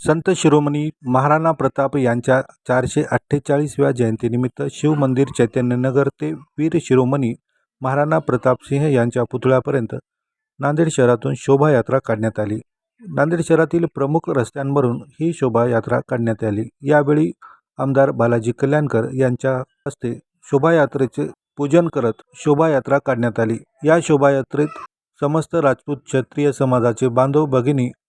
संत शिरोमणी महाराणा प्रताप यांच्या चारशे अठ्ठेचाळीसव्या जयंतीनिमित्त शिवमंदिर चैतन्यनगर ते वीर शिरोमणी महाराणा प्रतापसिंह यांच्या पुतळ्यापर्यंत नांदेड शहरातून शोभायात्रा काढण्यात आली. नांदेड शहरातील प्रमुख रस्त्यांवरून ही शोभायात्रा काढण्यात आली. यावेळी आमदार बालाजी कल्याणकर यांच्या हस्ते शोभायात्रेचे पूजन करत शोभायात्रा काढण्यात आली. या शोभायात्रेत समस्त राजपूत क्षत्रिय समाजाचे बांधव भगिनी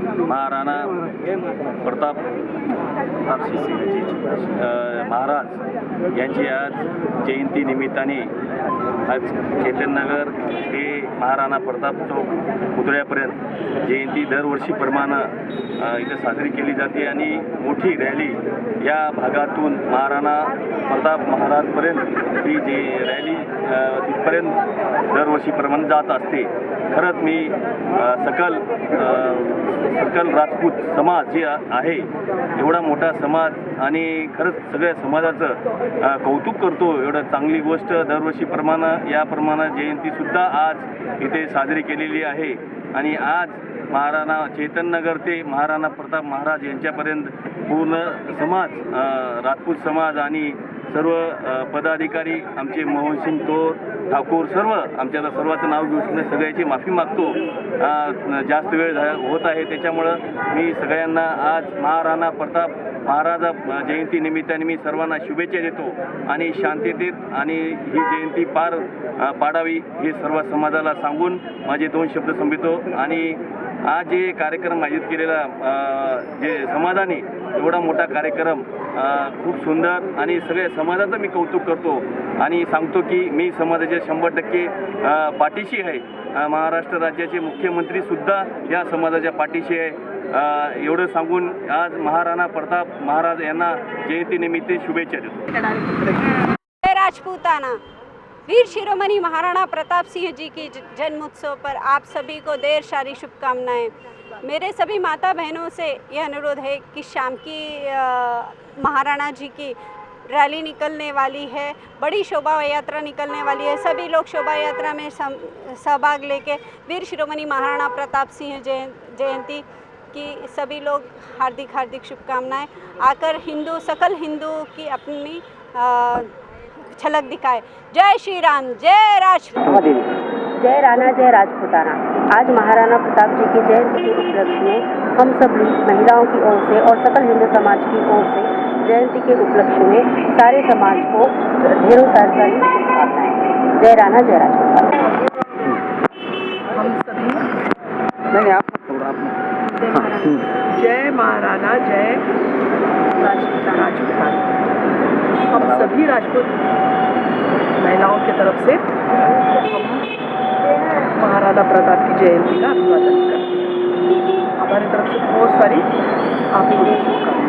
महाराणा प्रताप प्रतापसिंहजी महाराज यांची आज जयंती निमित्ताने आज चेतननगर ते महाराणा प्रताप चौक पुतळ्यापर्यंत जयंती दरवर्षीप्रमाणे अ, इथं साजरी केली जाते आणि मोठी रॅली या भागातून महाराणा प्रताप महाराजपर्यंत ही जी रॅली तिथपर्यंत दरवर्षीप्रमाणे जात असते. खरंच मी सकल सकल राजपूत समाज जे आहे एवढा मोठा समाज आणि खरंच सगळ्या समाजाचं कौतुक करतो. एवढं चांगली गोष्ट दरवर्षीप्रमाणे याप्रमाणे जयंतीसुद्धा आज इथे साजरी केलेली आहे. आणि आज महाराणा चेतननगर ते महाराणा प्रताप महाराज यांच्यापर्यंत पूर्ण समाज राजपूत समाज आणि सर्व पदाधिकारी आमचे मोहनसिंग तोर ठाकूर सर्व आमच्या आता सर्वाचं नाव घेऊन सगळ्याची माफी मागतो. जास्त वेळ झा होत आहे त्याच्यामुळं मी सगळ्यांना आज महाराणा प्रताप महाराजा जयंती निमित्ताने मी सर्वांना शुभेच्छा देतो आणि शांततेत आणि ही जयंती पार पाडावी हे सर्व समाजाला सांगून माझे दोन शब्द संपितो आणि आज जे कार्यक्रम आयोजित केलेला जे समाजाने एवढा मोठा कार्यक्रम खूप सुंदर आणि सगळ्या समाजाचं मी कौतुक करतो आणि सांगतो की मी समाजाच्या शंभर टक्के पाठीशी आहे. महाराष्ट्र राज्याचे मुख्यमंत्रीसुद्धा या समाजाच्या पाठीशी आहे. एवढं सांगून आज महाराणा प्रताप महाराज यांना जयंतीनिमित्त शुभेच्छा देतो. राजपूताना. वीर शिरोमणि महाराणा प्रताप सिंह जी की जन्मोत्सव पर आप सभी को देर सारी शुभकामनाएँ। मेरे सभी माता बहनों से यह अनुरोध है कि शाम की महाराणा जी की रैली निकलने वाली है बड़ी शोभा यात्रा निकलने वाली है। सभी लोग शोभा यात्रा में सहभाग लेके वीर शिरोमणि महाराणा प्रताप सिंह जयं जयंती की सभी लोग हार्दिक हार्दिक शुभकामनाएँ। आकर हिंदू सकल हिंदू की अपनी अ, झलक दिखाए। जय श्री राम जय राजपूत। जय राणा जय राजपूताना आज महाराणा प्रताप जी की जयंती के उपलक्ष्य में हम सब महिलाओं की ओर से और सकल हिंदू समाज की ओर से जयंती के उपलक्ष्य में सारे समाज को ढेरों सारी शुभकामनाएँ। जय राणा जय राजपूताना हम सभी नहीं आप। हाँ, हम्म। जय महाराणा जय राजपूताना राजपूताना सभी राजपूत महिलाओं की तरफ़ से महाराणा प्रताप की जयंती का अभिवादन करते हैं। हमारी तरफ़ से बहुत सारी आपको शुभकामनाएँ।